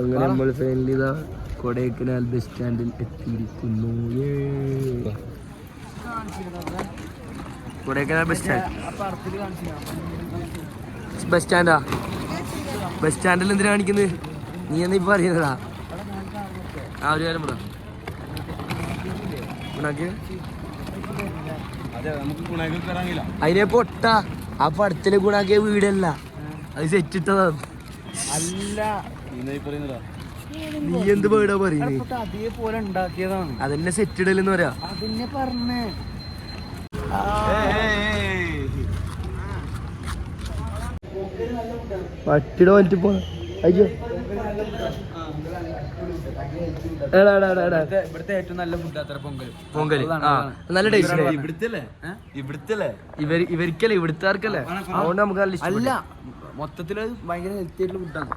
അങ്ങനെ നമ്മൾ ഫൈനലി ഇതാ കൊടൈക്കനാൽ ബസ് സ്റ്റാൻഡിൽ എത്തിയിരിക്കുന്നു. കൊടൈക്കനാൽ ബസ് സ്റ്റാൻഡ് ബസ് സ്റ്റാൻഡാ ബസ് സ്റ്റാൻഡിൽ എന്തിനാ കാണിക്കുന്നത് നീ എന്നാ ഇപ്പൊ അറിയുന്നതാ ആ ഒരു കാര്യം പറ ഗുണാക്ക്. അതെ നമുക്ക് ഗുണാക്കി കയറാനില്ല അതിനെ പൊട്ട. ആ പടത്തിലെ ഗുണാക്കിയ വീടല്ല. അത് സെറ്റ് ഇട്ടതാ. അല്ല. നീ എന്ത് പേടാ പറയുന്നത് അതേപോലെ ഉണ്ടാക്കിയതാണ്. അതെന്നെ സെറ്റ് ഇടലെന്ന് പറയാ. പറഞ്ഞേ. വന്നിട്ട് പോ. അയ്യോ. ഇവിടുത്തെ ഏറ്റവും നല്ല ഫുഡ് പൊങ്കൽ പൊങ്കൽ ആ നല്ല ടേസ്റ്റ് ഇവിടുത്തെ ഇവിടുത്തെ ഇവർ ഇവർക്കല്ലേ ഇവിടുത്താർക്കല്ലേ? അതുകൊണ്ട് നമുക്ക് നല്ല അല്ല മൊത്തത്തിൽ ഭയങ്കര ഹെൽത്തി ആയിട്ടുള്ള ഫുഡാണ്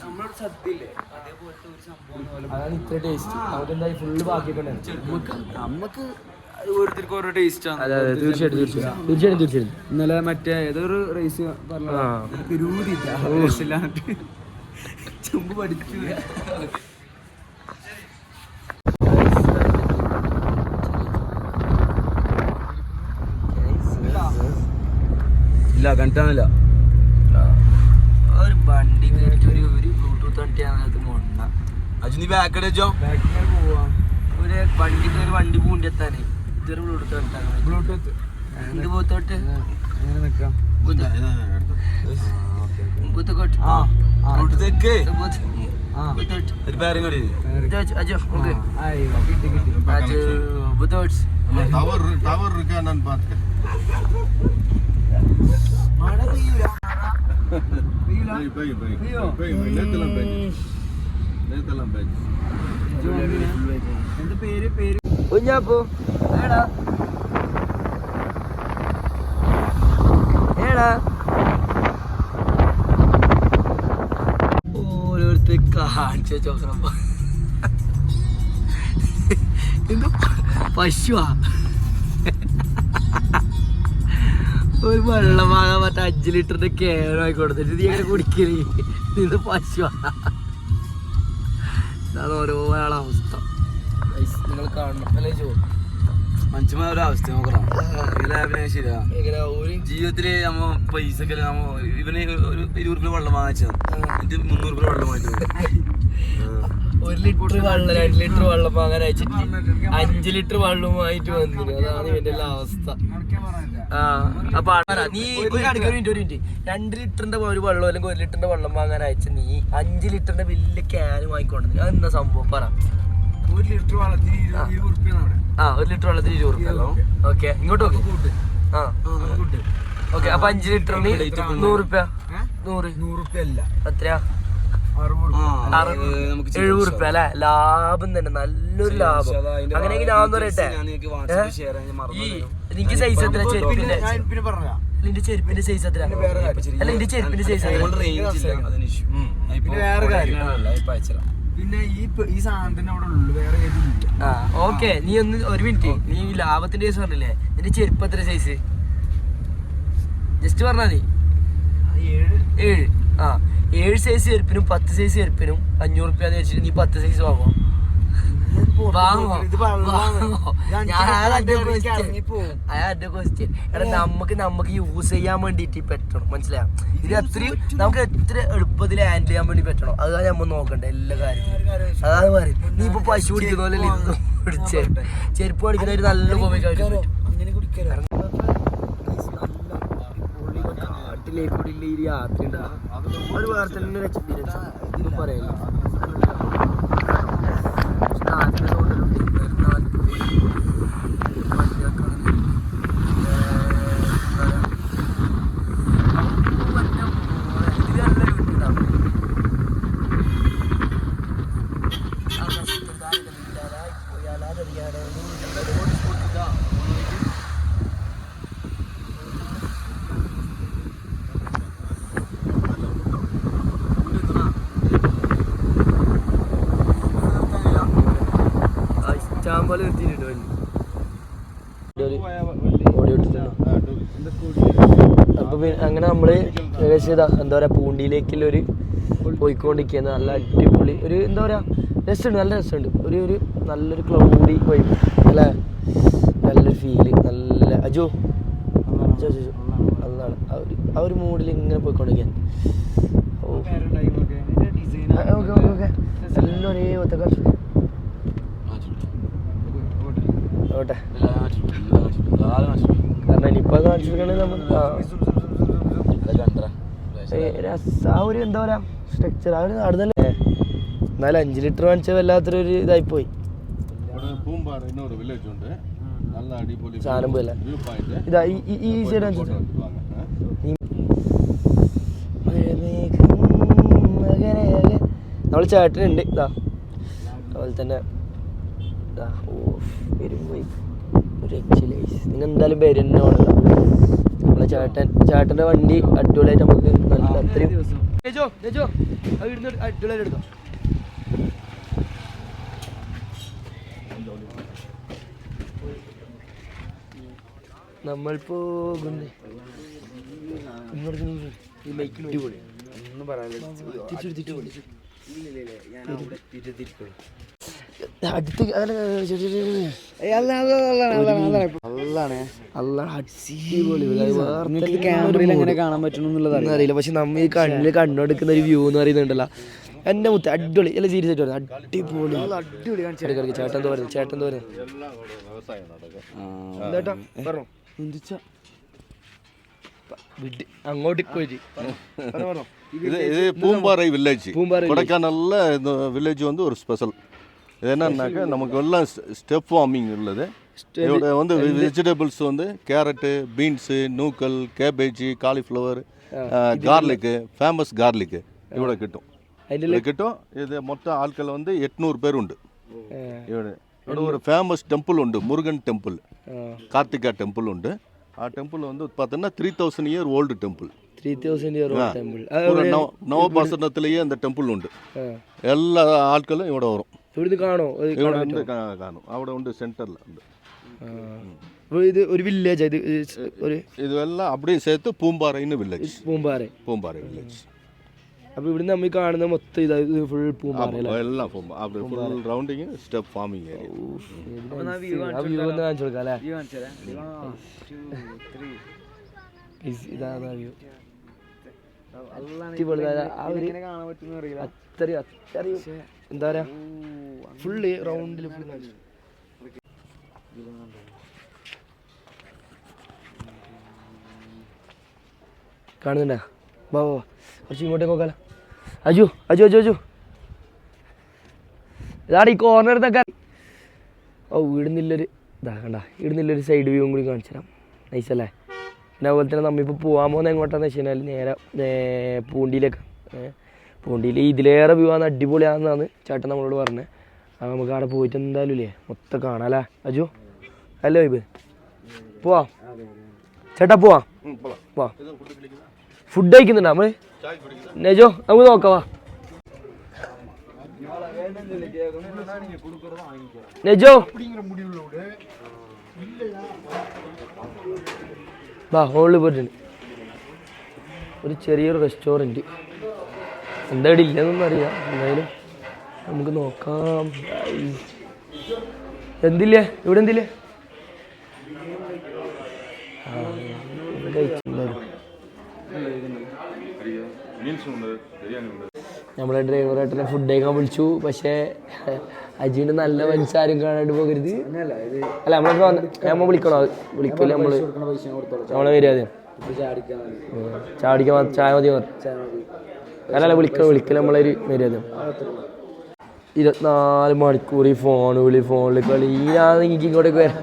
നമ്മളോട് സത്യല്ലേ അതേപോലത്തെ ഒരു സംഭവം പോലെ അതാണ് ഇത്ര ടേസ്റ്റ് അവരെന്താ ഫുള്ള് ബാക്കിയൊക്കെ നമുക്ക് നമുക്ക് ഓരോരുത്തർക്കും ഓരോ ടേസ്റ്റ് ആണ്. അതെ അതെ. തീർച്ചയായിട്ടും തീർച്ചയായിട്ടും. തീർച്ചയായിട്ടും തീർച്ചയായിട്ടും. ഇന്നലെ മറ്റേ ഏതൊരു റേസ് പറഞ്ഞു ചെമ്പ് പഠിച്ചു. ഇല്ല കണ്ടിട്ടാണില്ല വണ്ടിയിൽ ഒരു ഒരു ബ്ലൂടൂത്ത് വണ്ടി അതിനകത്ത് പോകണ്ട അജു നീ ബാക്ക് അടിച്ചോ പോവാ. ഒരു വണ്ടി ഒരു വണ്ടി പൂണ്ടെത്താനേ ഇതൊരു ബ്ലൂടൂത്ത് വണ്ടിയാണ് ബ്ലൂടൂത്ത് എന്ത് പോത്തോട്ട് അങ്ങനെ നിൽക്കാം ഒരു പേരും കൂടി അജോ ഓക്കെ. അജോ ബുദ്ധോട്സ് ടവർ ടവർ ഇരിക്കാൻ പാത്ത. മഴ പെയ്യൂല. പറ്റൂല എന്ത് പേര് പേര് കുഞ്ഞാപ്പോ ഏടാ ഏടാ ഓരോരുത്തർ കാണിച്ച ചോസറപ്പ ഇത് പശുവാ. ഒരു വെള്ളം വാങ്ങാൻ മറ്റേ അഞ്ച് ലിറ്ററിന്റെ കേരമായി കൊടുത്തിട്ട് നീ അങ്ങനെ കുടിക്കൽ. നിന്ന് പശു ഇതാണ് ഓരോ ആളെ അവസ്ഥ. നിങ്ങൾ കാണണം അല്ലേ ജോ? മനുഷ്യന്മാരുടെ ഒരു അവസ്ഥ നോക്കണം. ശരിയാ? ജീവിതത്തിൽ നമ്മ പൈസ ഒക്കെ നമ്മ ഇവന് ഒരു ഇരുപത് രൂപ വെള്ളം വാങ്ങിച്ചത്. എന്നിട്ട് മുന്നൂറ് രൂപ വെള്ളം വാങ്ങിച്ചു. ഒരു ലിറ്റർ വെള്ളം രണ്ട് ലിറ്റർ വെള്ളം വാങ്ങാൻ അയച്ചിട്ട് അഞ്ച് ലിറ്റർ വെള്ളവുമായിട്ട് വന്നിരുന്നു അതാണ് ഇവന്റെ എല്ലാ അവസ്ഥ. അപ്പൊ നീ ഒരു കണക്ക് ഒരു മിനിറ്റ് ഒരു മിനിറ്റ്. രണ്ട് ലിറ്ററിന്റെ ഒരു വെള്ളം അല്ലെങ്കിൽ ഒരു ലിറ്ററിന്റെ വെള്ളം വാങ്ങാൻ അയച്ച നീ അഞ്ച് ലിറ്ററിന്റെ വലിയ ക്യാന് വാങ്ങിക്കൊണ്ടു അത് എന്താ സംഭവം? പറ. ഒരു ലിറ്റർ വെള്ളത്തിന് ഇരുപത് റുപ്യ ആ ഒരു ലിറ്റർ വെള്ളത്തിന് ഇരുപത് റുപ്യ ഓക്കെ. ഇങ്ങോട്ട് നോക്കി. ആ. ഓക്കെ അപ്പൊ അഞ്ച് ലിറ്ററിന് നൂറ് റുപ്യ. നൂറ്. നൂറ് റുപ്യ അല്ല. എത്രയാ? എഴുപത് റുപ്യ. അല്ലെ? ലാഭം തന്നെ. നല്ലൊരു ലാഭം. അങ്ങനെയെങ്കിൽ ഞാൻ പറയട്ടെ? ഈ എനിക്ക് സൈസ് എത്ര ചെരുപ്പിന്റെ? നിന്റെ ചെരുപ്പിന്റെ സൈസ് എത്ര അല്ല എന്റെ ചെരുപ്പിന്റെ സൈസ് പിന്നെ വേറെ കാര്യം. പിന്നെ ഈ ഈ സാധനത്തിന്റെ അവിടെ ഉള്ളു വേറെ ആ ഓക്കെ നീ ഒന്ന് ഒരു മിനിറ്റ്. നീ ലാഭത്തിന്റെ സൈസ് പറഞ്ഞില്ലേ? നിന്റെ ചെരുപ്പ് എത്ര സൈസ് ജസ്റ്റ് പറഞ്ഞാ നീ ഏഴ്. ഏഴ്. ആ. ഏഴ് സൈസ് ചെരുപ്പിനും പത്ത് സൈസ് ചെരുപ്പിനും അഞ്ഞൂറ് റുപ്യ വെച്ചിട്ട് നീ പത്ത് സൈസ് വാങ്ങോ വാങ്ങോ അയാളുടെ ക്വസ്റ്റ്യൻ എടാ നമുക്ക് നമുക്ക് യൂസ് ചെയ്യാൻ വേണ്ടിട്ട് പറ്റണം മനസ്സിലായോ? ഇത് അത്രയും നമുക്ക് എത്ര എളുപ്പത്തിൽ ഹാൻഡിൽ ചെയ്യാൻ വേണ്ടി പറ്റണം? അതാണ് നമ്മൾ നോക്കണ്ടേ എല്ലാ കാര്യത്തിലും. അതാണ് പറയുന്നത് നീ ഇപ്പൊ പശു പിടിക്കുന്ന പോലെ ചെരുപ്പ് പഠിക്കുന്ന ഒരു നല്ല ഉപയോഗിക്കാൻ പറ്റും. അങ്ങനെ കുടിക്കാലോ കാട്ടിലേക്കൂടി ഈ യാത്ര ഒരു വേറെ തന്നെ ഒരു എക്സ്പീരിയൻസ് ഇത് പറയല്ലോ നാട്ടിലെ അപ്പൊ പിന്നെ അങ്ങനെ നമ്മൾ ഏകദേശം എന്താ പറയാ പൂണ്ടിയിലേക്കുള്ള ഒരു പോയിക്കൊണ്ടിരിക്കുന്നത് നല്ല അടിപൊളി ഒരു എന്താ പറയാ രസമുണ്ട് നല്ല രസമുണ്ട്. ഒരു ഒരു നല്ലൊരു ക്ലൗഡി വൈബ് അല്ലേ? നല്ലൊരു ഫീൽ നല്ല അജോ അജോ അജോ അതാണ് ആ ഒരു ആ ഒരു മൂഡിൽ ഇങ്ങനെ പോയിക്കൊണ്ടിരിക്കാൻ ഓക്കെ ഓക്കെ ഓക്കെ. എല്ലാം ഒരേ ഒത്ത ഓട്ടെ കാരണം ഇനിയിപ്പോൾ കാണിച്ചിരിക്കണേ എന്താ പറയാ സ്ട്രക്ചർ ആ ഒരു എന്നാലും അഞ്ച് ലിറ്റർ വാങ്ങിച്ച വല്ലാത്തൊരു ഇതായിപ്പോയി. നമ്മൾ ചേട്ടനുണ്ട് ഇതാ അതുപോലെ തന്നെ വരുമ്പോൾ ഒരു രക്ഷയില്ല നിങ്ങൾ എന്തായാലും വേണം. നമ്മളെ ചേട്ടൻ ചേട്ടന്റെ വണ്ടി അടിപൊളിയായിട്ട് നമുക്ക് നല്ല അത്രയും അടിപൊളിയായിട്ട് എടുക്കാം. നമ്മൾ പോകുന്നേ. ഈ മൈക്കിൽ അടിപൊളി ഒന്നും പറയാനില്ല. തിരിച്ചു തിരിച്ചു ഞാൻ അവിടെ എത്തിയിട്ട് തിരിക്കുള്ളൂ അടുത്ത് അങ്ങനെ അതാണ് അല്ല അടിപൊളി നിങ്ങൾക്ക് ക്യാമറയിൽ എങ്ങനെ കാണാൻ പറ്റണം എന്നുള്ളത് ഒന്നും അറിയില്ല പക്ഷെ നമ്മ ഈ കണ്ണില് കണ്ണെടുക്കുന്ന ഒരു വ്യൂ എന്ന് പറയുന്നുണ്ടല്ലോ എന്റെ മുത്ത അടിപൊളി അല്ല സീരിയസ് ആയിട്ട് പറഞ്ഞു അടിപൊളി അടിപൊളി കാണിച്ചു ഇടയ്ക്ക് ഇടയ്ക്ക് ചേട്ടൻ എന്താ പറയുന്നത് ചേട്ടൻ എന്താ പറയുന്നത് எல்லாம் விவசாயம் நடக்கும் എന്താ പറഞ്ഞോ എന്തിച്ചാ വിട്ട് അങ്ങോട്ട് പോയിട്ട് പറഞ്ഞോ இது இது பூம்பாறை வில்லேஜ் பூம்பாறை கொடைக்கானல்ல இந்த வில்லேஜ் வந்து ஒரு ஸ்பெஷல் இது என்னன்னாக்கா நமக்கு எல்லாம் ஸ்டெப் ஃபார்மிங் உள்ளது இதோட வந்து வெஜிடபிள்ஸ் வந்து கேரட்டு பீன்ஸு நூக்கல் cabbage cauliflower garlic famous garlic இவ்வளோ கிட்டும் അതിൻ്റെ இது கிட்டும் இது மொத்த ஆட்கள் வந்து எட்நூறு பேர் உண்டு ഇവിടെ ഇവിടെ ഒരു ഫേമസ് ടെമ്പിൾ ഉണ്ട് മുരുകൻ ടെമ്പിൾ കാർത്തിക ടെമ്പിൾ ഉണ്ട് ആ ടെമ്പിൾ வந்து பார்த்தீங்கன்னா three thousand year old temple three thousand year temple ஒரு நவ நவபாசனத்திலேயே அந்த டெம்பிள் உண்டு எல்லா ஆட்களும் இவட வரும் ഇവിടുന്ന് കാണോ? കാണും അവിടെ ഉണ്ട് സെന്ററിൽ ഉണ്ട്. ഇത് ഒരു വില്ലേജ് ഇത് ഒരു ഇതെല്ലാം അവിടെയും ചേർത്ത് പൂമ്പാറയിന്ന് വില്ലേജ് പൂമ്പാറ. പൂമ്പാറ വില്ലേജ് അപ്പോൾ ഇവിടുന്ന് നമ്മൾ കാണുന്ന മൊത്തം ഇതാ ഫുൾ പൂമ്പാറ എല്ലാം Poompara. Rounding step farming area view ഒന്ന് കാണിച്ചു കൊടുക്കാം അല്ലേ? ഇതാണ് വ്യൂ അടിപൊളി അത്രയും അത്രയും എന്താ പറയുക ഫുള്ള് റൗണ്ടിൽ ഫുൾ കാണുന്നുണ്ടാ? വാ വാ. കുറച്ച് ഇങ്ങോട്ടേക്ക് നോക്കാലോ. അജു അജു അജു അജു. ഇതാണ് ഈ കോർണർ ഇതൊക്കെ. ഓ ഇടുന്നില്ലൊരു ഇതാ കണ്ട. ഇടുന്നില്ലൊരു സൈഡ് വ്യൂ കൂടി കാണിച്ചു നൈസ് അല്ലേ? പിന്നെ അതുപോലെ തന്നെ നമ്മളിപ്പോൾ പോകാൻ പോകുന്ന എങ്ങോട്ടാന്ന് വെച്ച് കഴിഞ്ഞാൽ നേരെ പൂണ്ടിയിലേക്ക്. പൂണ്ടിയിൽ ഇതിലേറെ വ്യൂ ആണ് അടിപൊളിയാണെന്നാണ് ചേട്ടൻ നമ്മളോട് പറഞ്ഞത്. അത് നമുക്ക് അവിടെ പോയിട്ട് എന്തായാലും ഇല്ലേ? മൊത്തം കാണാം അല്ലേ? അജു? അല്ലേ ഇത് പോവാ. ചേട്ടാ പോവാ. പോവാ ഫുഡ് കഴിക്കുന്നുണ്ടോ നമ്മൾ? നെജോ നമുക്ക് നോക്കാവാ നജോ? വാ ഹോളിൽ പോയിട്ടുണ്ട് ഒരു ചെറിയൊരു റെസ്റ്റോറന്റ് എന്താ ഇല്ലെന്നൊന്നും അറിയാം എന്തായാലും. നമുക്ക് നോക്കാം. എന്തില്ലേ? ഇവിടെ എന്തില്ലേ? നമ്മളെ ഡ്രൈവറായിട്ടെന്നെ ഫുഡ് കഴിക്കാൻ വിളിച്ചു. പക്ഷേ അജീന് നല്ല മനസ്സാരും കാണാണ്ട് പോകരുത്. അല്ല നമ്മളൊക്കെ വന്ന നമ്മ വിളിക്കണോ? വിളിക്കില്ല നമ്മൾ? നമ്മളെ വരാതെ ചാടിക്കാൻ ചായ മതി പറഞ്ഞു ചായ മതി അല്ല അല്ല വിളിക്കണം വിളിക്കൽ നമ്മളൊരു മര്യാദ ഇരുപത്തിനാല് മണിക്കൂർ ഈ ഫോൺ വിളി ഫോണിൽ കളി. ഞാൻ എനിക്ക് ഇങ്ങോട്ടേക്ക് വരാം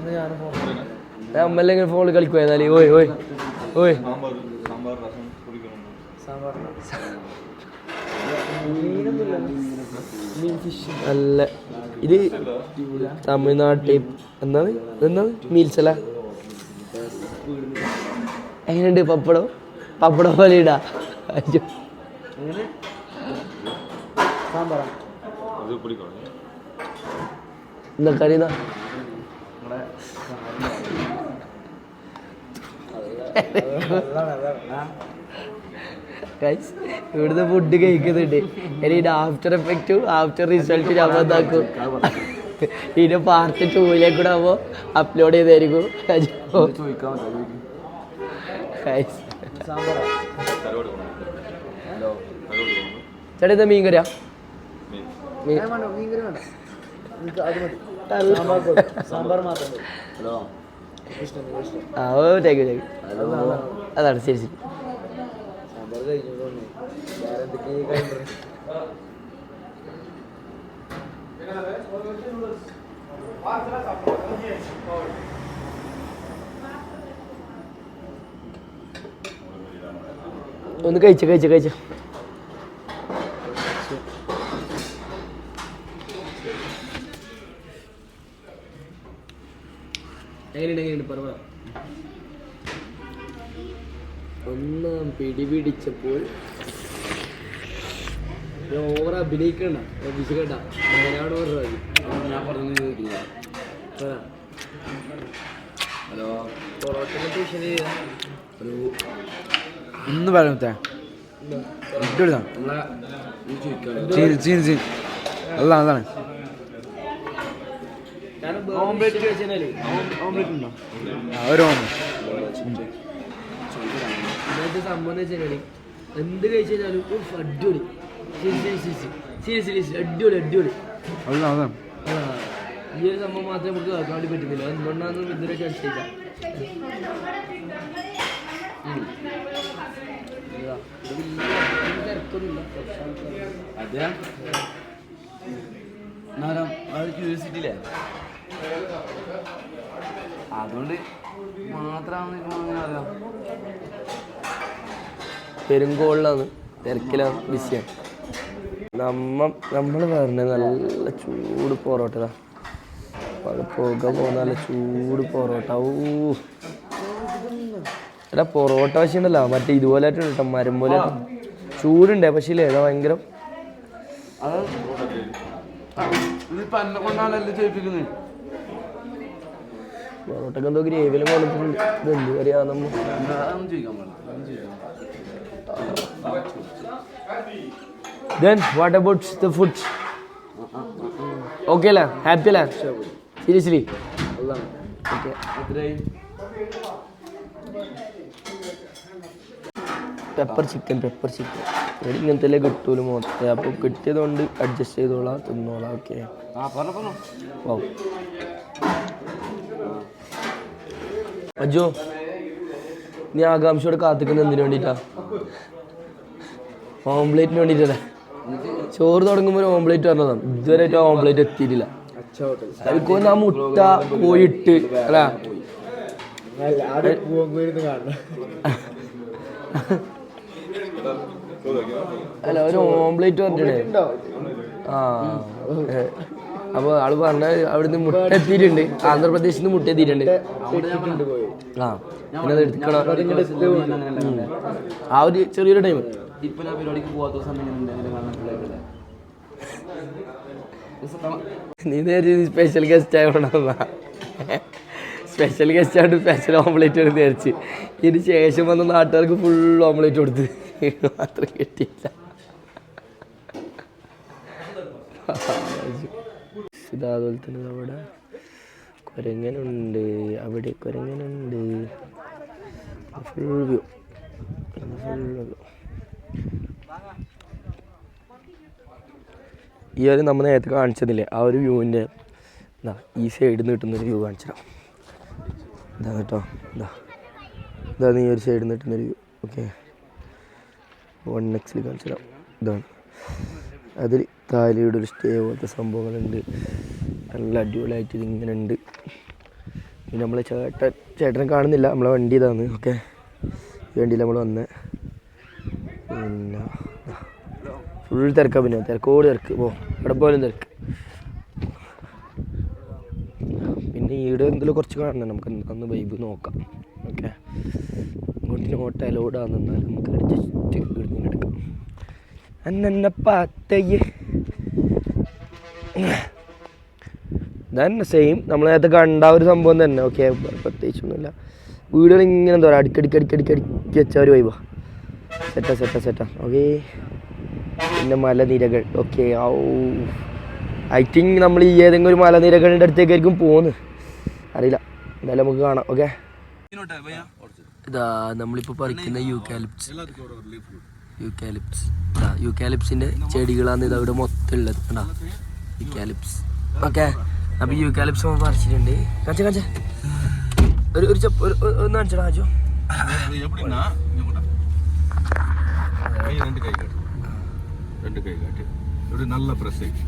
അമ്മല്ലേ ഇങ്ങനെ ഫോണിൽ കളിക്കുവായിരുന്നാൽ ഓയ് ഓയ് ഓയ്. അല്ല ഇത് തമിഴ്നാട്ടിൽ എന്താണ്? എന്താണ് മീൽസ് അല്ല എങ്ങനെയുണ്ട് പപ്പടം? പപ്പടം പോലെ ഇടാ. അയ്യോ. സാമ്പാറാ? എന്താ കറി എന്നാ Guys, ഇവിടുന്ന് ഫുഡ് കഴിക്കുന്നുണ്ട്. ഇനി ആഫ്റ്റർ എഫക്റ്റും ആഫ്റ്റർ റിസൾട്ട് ഞാൻ എന്താക്കും? ഇതിന്റെ പാർട്ട് ടൂലേക്ക് കൂടെ ആവുമ്പോ അപ്ലോഡ് ചെയ്തായിരിക്കും. ചേട്ടാ ഇത് മീൻ കറിയാ അതാണ് ശരി ശരി. ഒന്ന് കഴിച്ച കഴിച്ച കഴിച്ച. എങ്ങനെയുണ്ട് എങ്ങനെയുണ്ട് പറ. പറ. ഒന്നാം പിടി പിടിച്ചപ്പോൾ ഓവർ അഭിനയിക്കണ്ട. അഭിഷേകണ്ട ഞാനവിടെ പറഞ്ഞത് ഞാൻ പറഞ്ഞു ചോദിക്കില്ല ഹലോ. ട്യൂഷൻ ഒരു ഒന്ന് പറയാമത്തെ ചീൻ അതാണ് അതാണ്. ഓംലെറ്റ് ഓംലെറ്റ് ഉണ്ടോ? ഒരു ഓം ഇന്നത്തെ സംഭവം എന്ന് വെച്ചാൽ എന്ത് കഴിച്ചു കഴിഞ്ഞാലും അടിപൊളി. സീരിയസ്ലി അടിപൊളി അടിപൊളി. ഈ ഒരു സംഭവം മാത്രമേ നമുക്ക് കേൾക്കാൻ വേണ്ടി പറ്റുന്നില്ല എന്തുകൊണ്ടാണെന്ന് ഇതുവരെ തിരക്കൊന്നുമില്ല. അതെ. ക്യൂരിയോസിറ്റിയില്ലേ അതുകൊണ്ട് മാത്രമാണ് അറിയാം പെരുങ്കോളിലാണ് തിരക്കിലാണ് ബിസിയാണ് നമ്മ നമ്മൾ പറഞ്ഞത് നല്ല ചൂട് പൊറോട്ടതാ പുക പോകുന്ന നല്ല ചൂട് പൊറോട്ട. ഊ. എടാ പൊറോട്ട പക്ഷേ ഉണ്ടല്ലോ മറ്റേ ഇതുപോലെ കേട്ടോ മരം പോലെ. ചൂടുണ്ടേ പക്ഷേ ഇല്ലേ ഏതാ ഭയങ്കര അത് ഇതിപ്പോ എന്നെ കൊണ്ടാണല്ലോ ചെയ്യിപ്പിക്കുന്നത് പൊറോട്ടക്ക് എന്തോ ഗ്രേവിയിലും കൊണ്ടിട്ടുണ്ട് ഇതെന്ത് പറയാ നമ്മ അതൊന്നും ചോദിക്കാൻ പാടില്ല അതൊന്നും ചോദിക്കാൻ Then what about the food? Pepper chicken pepper chicken ഇവിടെ ഇങ്ങനത്തെ കിട്ടൂല മൊത്തം. അപ്പോൾ കിട്ടിയതുകൊണ്ട് അഡ്ജസ്റ്റ് ചെയ്തോളാം തിന്നോളാം ഓക്കെ അജു ഓ നീ ആകാംക്ഷയോടെ കാത്തിക്കുന്ന എന്തിനു വേണ്ടിയിട്ടാ? ഓംപ്ലേറ്റിന് വേണ്ടിയിട്ടല്ലേ? ചോറ് തുടങ്ങുമ്പോൾ ഓംപ്ലേറ്റ് പറഞ്ഞതാണ്. ഇതുവരെ ഓംപ്ലേറ്റ് എത്തിയിട്ടില്ല. ആ മുട്ട കോഴിട്ട് അല്ല? അല്ല ഒരു ഓംപ്ലേറ്റ് പറഞ്ഞിട്ടുണ്ട് ആ. അപ്പൊ ആൾ പറഞ്ഞ അവിടുന്ന് മുട്ട എത്തിയിട്ടുണ്ട് ആന്ധ്രാപ്രദേശിൽ നിന്ന് മുട്ട എത്തിയിട്ടുണ്ട് ആ ആ ഒരു ചെറിയൊരു ടൈം? നീ നേരെ സ്പെഷ്യൽ ഗസ്റ്റ് ആയതുകൊണ്ടാ സ്പെഷ്യൽ ഗസ്റ്റ് ആയിട്ട് സ്പെഷ്യൽ ഓംപ്ലേറ്റ് എടുത്ത് വിചാരിച്ച്. ഇതിന് ശേഷം വന്ന നാട്ടുകാർക്ക് ഫുൾ ഓംപ്ലേറ്റ് കൊടുത്ത് മാത്രം കിട്ടിയില്ല. ഇതാ അതുപോലെ തന്നെ അവിടെ കുരങ്ങനുണ്ട് അവിടെ കുരങ്ങനുണ്ട്. ഫുൾ വ്യൂ ഫുൾ ഈ ഒരു നമ്മൾ നേരത്തെ കാണിച്ചതില്ലേ ആ ഒരു വ്യൂവിന്റെ ഈ സൈഡിൽ നിന്ന് കിട്ടുന്നൊരു വ്യൂ കാണിച്ചിടാം ഇതാ കേട്ടോ ഇതാ ഇതാ നീ ഒരു സൈഡിൽ നിന്ന് ഒരു ഓക്കെ വൺ എക്സിൽ കാണിച്ചിടാം ഇതാണ് അതിൽ താലിയുടെ ഒരു സ്റ്റേ പോലത്തെ സംഭവങ്ങളുണ്ട്. നല്ല അടിപൊളിയായിട്ട് ഇതിങ്ങനെ ഉണ്ട് പിന്നെ നമ്മളെ ചേട്ടൻ ചേട്ടനെ കാണുന്നില്ല. നമ്മളെ വണ്ടി ഇതാണ് ഓക്കെ വണ്ടിയിൽ നമ്മൾ വന്നേ പിന്നെ ഫുൾ തിരക്കാ പിന്നെ. തിരക്കോട് തിരക്ക്. പോ എവിടെ പോലും തിരക്ക്. ഈടെ എന്തെങ്കിലും കുറച്ച് കാണണം. നമുക്ക് അന്ന് വൈബ് നോക്കാം. ഓക്കെ ഇങ്ങോട്ട് നോട്ട് അലോഡ് ആണെന്നാൽ നമുക്ക് അഡ്ജസ്റ്റ് ഇവിടുന്ന് എടുക്കാം. അന്നെ പാത്തയ്യേ. സെയിം നമ്മൾ നേരത്തെ കണ്ട ഒരു സംഭവം തന്നെ. ഓക്കെ പ്രത്യേകിച്ചൊന്നുമില്ല. വീടുകൾ ഇങ്ങനെ എന്താ പറയുക അടിക്കടിക്ക് അടിക്കടിക്ക് അടിക്കി വെച്ച ഒരു വൈബാ സെറ്റാ സെറ്റാ സെറ്റാ ഓക്കെ പിന്നെ മലനിരകൾ. ഓക്കെ ഔ. ഐ തിങ്ക് നമ്മൾ ഈ ഏതെങ്കിലും ഒരു മലനിരകളുടെ അടുത്തേക്കായിരിക്കും പോകുന്നത് അറിയില്ല. എന്തായാലും നമുക്ക് കാണാം. ഓക്കെ ഇതാ നമ്മളിപ്പോ പറിക്കുന്ന യൂക്കാലിപ്സ് യൂക്കാലിപ്സ് യൂക്കാലിപ്സിന്റെ ചെടികളാണ് ഇത് അവിടെ മൊത്തം ഉള്ളത് കണ്ടാ യൂക്കാലിപ്സ് ഓക്കെ അപ്പോൾ യൂക്കാലിപ്സ് നമ്മൾ പറിച്ചിട്ടുണ്ട്. കച്ച കച്ച ഒരു ഒരു ചെപ്പ് ഒന്ന് കാണിച്ചടാ ആജോ. രണ്ട് കൈ കാട്ടി. ഒരു നല്ല പ്രസൈസ്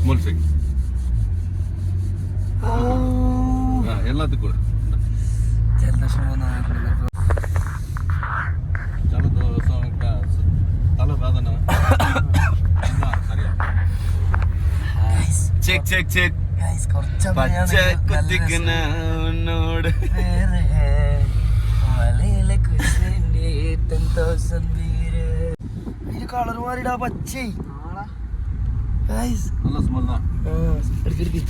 സ്മോൾ സൈസ് എല്ലാത്തുക്കും കൂടെ. ജലദോഷം പോകുന്ന ചെക്ക് ചെക്ക് ചെക്ക്. പച്ച കുത്തിക്കുന്ന ഉന്നോട്. കളർ മാറിടാ പച്ചേ. നല്ല സ്മെല്ലാ എടുക്കെടുക്കേ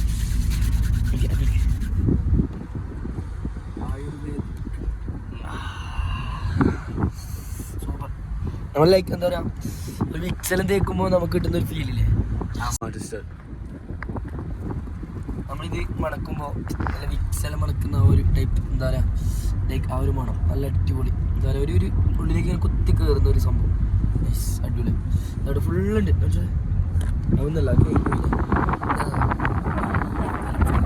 നമ്മൾ ലൈക്ക് എന്താ പറയാ ഒരു വിക്സലം തേക്കുമ്പോൾ നമുക്ക് കിട്ടുന്ന ഒരു ഫീലില്ലേ നമ്മളിത് മണക്കുമ്പോൾ നല്ല വിക്സലം മണക്കുന്ന ഒരു ടൈപ്പ് എന്താ പറയാ ലൈക്ക് ആ ഒരു മണം. നല്ല അടിപൊളി. എന്താ പറയാ ഒരു ഒരു ഉള്ളിലേക്ക് ഇങ്ങനെ കുത്തി കയറുന്ന ഒരു സംഭവം. Nice, അടിപൊളി. അവിടെ ഫുള്ളുണ്ട് പക്ഷേ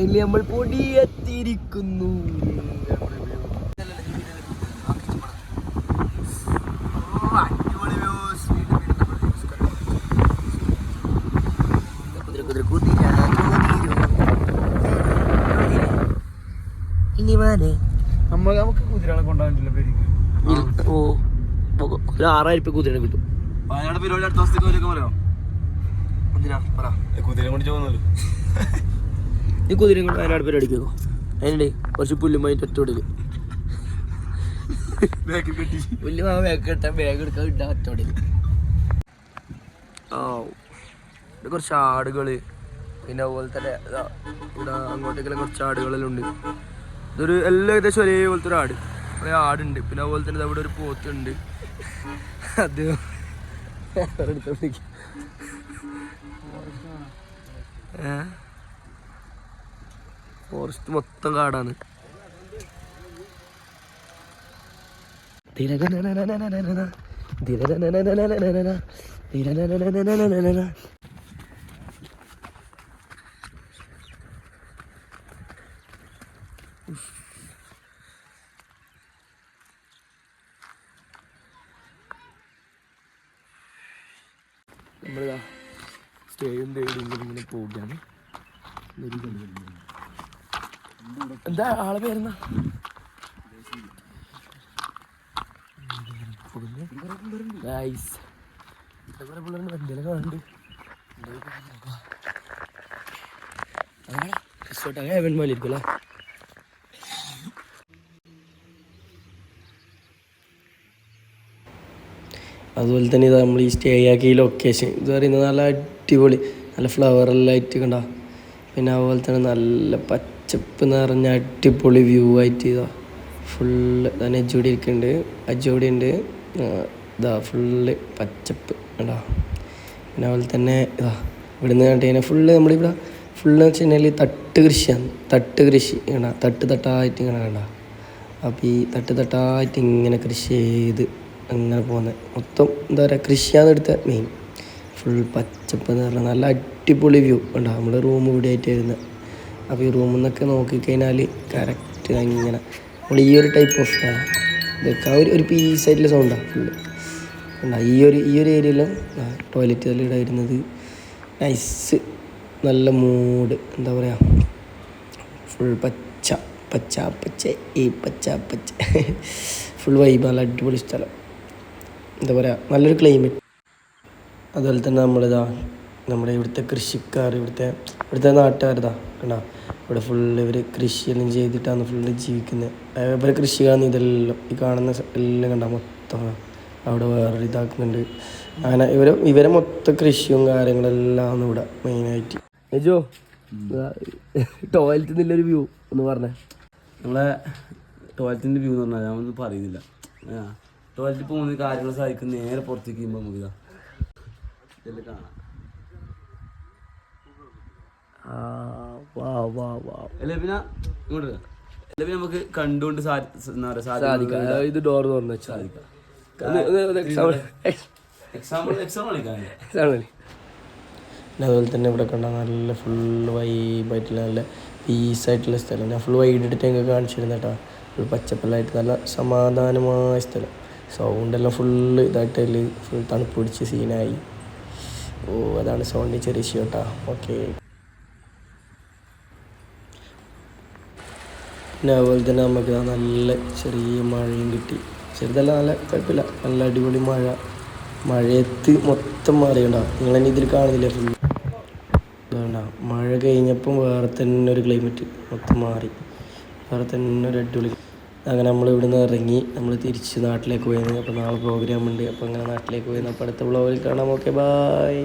ഫൈനലി നമ്മൾ പൊടിയെത്തിയിരിക്കുന്നു. കുതിര കുതിര കുതിര ഇനി മാനെ നമ്മ നമുക്ക് കുതിരകളെ കൊണ്ടുപോകാൻ പേര് ഓ. ഒരു ആറായിരം രൂപ കുതിരനെ കിട്ടും. വയനാട് പരിപാടി അടുത്ത ദിവസത്തേക്ക് വരെയൊക്കെ പറയാം പറ. കുതിര കൊണ്ട് ചോന്നല്ലോ നീ കുതിരയും വയനാട് പേര് അടിക്കുന്നു. അതിനുണ്ട് കുറച്ച് പുല്ലുമായിട്ട് ഒറ്റോടിൽ ബാക്കിൽ കെട്ടി. പുല്ല് ആ ബാഗ് കെട്ടാൻ ബാഗ് എടുക്കാൻ ഇട്ടാ ഒറ്റോടിൽ ഇവിടെ കുറച്ച് ആടുകൾ. പിന്നെ അതുപോലെ തന്നെ ഇവിടെ അങ്ങോട്ടേക്കുള്ള കുറച്ച് ആടുകളെല്ലാം ഉണ്ട്. ഇതൊരു എല്ലാം ഏകദേശം ഒരേപോലത്തെ ഒരു ആട്. കുറേ ആടുണ്ട്. പിന്നെ അതുപോലെ തന്നെ അവിടെ ഒരു പോത്തുണ്ട് അത് എടുത്തോണ്ടിരിക്കും. ഏ? ഫോറസ്റ്റ് മൊത്തം കാടാണ്. തിരകന ഗൈസ് അതുപോലെ തന്നെ ഇത് നമ്മൾ ഈ സ്റ്റേ ആക്കിയ ലൊക്കേഷൻ ഇത് പറയുന്നത് നല്ല അടിപൊളി നല്ല ഫ്ലവറെല്ലാം ആയിട്ട് കണ്ട. പിന്നെ അതുപോലെ തന്നെ നല്ല പച്ചപ്പ് നിറഞ്ഞ അടിപൊളി വ്യൂ ആയിട്ട് ഇതാ. ഫുള്ള് അജോടി ഇരിക്കുന്നുണ്ട്. അജോടി ഉണ്ട്. ഇതാ ഫുള്ള് പച്ചപ്പ്. ഉണ്ടാ പിന്നെ അതുപോലെ തന്നെ ഇതാ ഇവിടുന്ന് കണ്ടു ഫുള്ള് നമ്മളിവിടെ ഫുള്ള് വെച്ച് കഴിഞ്ഞാൽ തട്ട് കൃഷിയാണ്. തട്ട് കൃഷി. ഇങ്ങനെ തട്ട് തട്ടായിട്ട് ഇങ്ങനെ കണ്ട? അപ്പോൾ ഈ തട്ട് തട്ടായിട്ട് ഇങ്ങനെ കൃഷി ചെയ്ത് അങ്ങനെ പോകുന്നത് മൊത്തം എന്താ പറയുക കൃഷിയാണ് എടുത്ത മെയിൻ ഫുൾ പച്ചപ്പ് എന്ന് പറഞ്ഞാൽ നല്ല അടിപൊളി വ്യൂ ഉണ്ടാകും നമ്മൾ റൂം ഇവിടെ ആയിട്ട് വരുന്നത് അപ്പോൾ ഈ റൂമിൽ നിന്നൊക്കെ നോക്കിക്കഴിഞ്ഞാൽ കറക്റ്റ് ഇങ്ങനെ. നമ്മൾ ഈ ഒരു ടൈപ്പ് ഓഫ് ഇതൊക്കെ ഒരു ഒരു പീസായിട്ടുള്ള സൗണ്ടാണ് ഫുള്ള് ഈ ഒരു ഈ ഒരു ഏരിയയിലും ടോയ്ലറ്റ് ഇവിടെ വരുന്നത് നൈസ് നല്ല മൂഡ് എന്താ പറയുക ഫുൾ പച്ച പച്ച പച്ച ഈ പച്ച പച്ച. ഫുൾ വൈബ് നല്ല അടിപൊളി സ്ഥലം. എന്താ പറയുക നല്ലൊരു ക്ലൈമറ്റ് അതുപോലെ തന്നെ നമ്മളിതാ നമ്മുടെ ഇവിടുത്തെ കൃഷിക്കാർ ഇവിടുത്തെ ഇവിടുത്തെ നാട്ടുകാരിതാ കണ്ടാ? ഇവിടെ ഫുള്ള് ഇവർ കൃഷിയെല്ലാം ചെയ്തിട്ടാണ് ഫുള്ള് ജീവിക്കുന്നത് ഇവരെ കൃഷിയാണ് ഇതെല്ലാം ഈ കാണുന്ന എല്ലാം കണ്ടാൽ മൊത്തം അവിടെ വേറൊരു ഇതാക്കുന്നുണ്ട്. അങ്ങനെ ഇവരെ ഇവരെ മൊത്തം കൃഷിയും കാര്യങ്ങളെല്ലാം ഇവിടെ മെയിനായിട്ട്. ജോ ടോയ്ലറ്റിൽ നിന്നുള്ളൊരു വ്യൂ എന്ന് പറഞ്ഞേ. നമ്മളെ ടോയ്ലറ്റിന്റെ വ്യൂ എന്ന് പറഞ്ഞാൽ ഞാനൊന്നും പറയുന്നില്ല. ടോയ്ലറ്റിൽ പോകുന്ന കാര്യങ്ങൾ സാധിക്കും നേരെ പുറത്തേക്ക് കഴിയുമ്പോൾ നമുക്ക് ഇതാ. ഇതെല്ലാം കാണാം. അല്ലെ പിന്നെ ഇങ്ങോട്ട്. അല്ലെ പിന്നെ നമുക്ക് കണ്ടുകൊണ്ട് സാധിക്കാം. ഇത് ഡോർ തുറന്ന് വെച്ചാൽ സാധിക്കാം. എക്സാമ്പിൾ എക്സാമ്പിൾ ഇതാണ് പിന്നെ അതുപോലെ തന്നെ ഇവിടെ കണ്ട നല്ല ഫുൾ വൈബായിട്ടുള്ള നല്ല പീസായിട്ടുള്ള സ്ഥലം. ഞാൻ ഫുൾ വൈഡ് എടുത്ത് ഞങ്ങൾക്ക് കാണിച്ചിരുന്ന കേട്ടോ. ഫുൾ പച്ചപ്പല്ലായിട്ട് നല്ല സമാധാനമായ സ്ഥലം. സൗണ്ടെല്ലാം ഫുള്ള് ഇതായിട്ട് ഫുൾ തണുപ്പ് പിടിച്ച് സീനായി ഓ അതാണ് സൗണ്ടിന്റെ ചെറിയ ഇഷ്യൂ കേട്ടോ. ഓക്കെ പിന്നെ അതുപോലെ തന്നെ നമുക്ക് നല്ല ചെറിയ മഴയും കിട്ടി. ചെറുതല്ല നല്ല കുഴപ്പമില്ല. നല്ല അടിപൊളി മഴ. മഴയത്ത് മൊത്തം മാറിയുണ്ടാവും. നിങ്ങൾ തന്നെ ഇതിൽ കാണുന്നില്ല? ഫുൾ ഇതുകൊണ്ടാ. മഴ കഴിഞ്ഞപ്പം വേറെ തന്നെ ഒരു ക്ലൈമറ്റ് മൊത്തം മാറി. വേറെ തന്നെ ഒരു അടിപൊളി. അങ്ങനെ നമ്മൾ ഇവിടുന്ന് ഇറങ്ങി. നമ്മൾ തിരിച്ച് നാട്ടിലേക്ക് പോയിരുന്നു. അപ്പോൾ നാളെ പ്രോഗ്രാം ഉണ്ട്. അപ്പോൾ അങ്ങനെ നാട്ടിലേക്ക് പോയി. അപ്പോൾ അടുത്ത വ്ളോഗിൽ കാണാം. Okay bye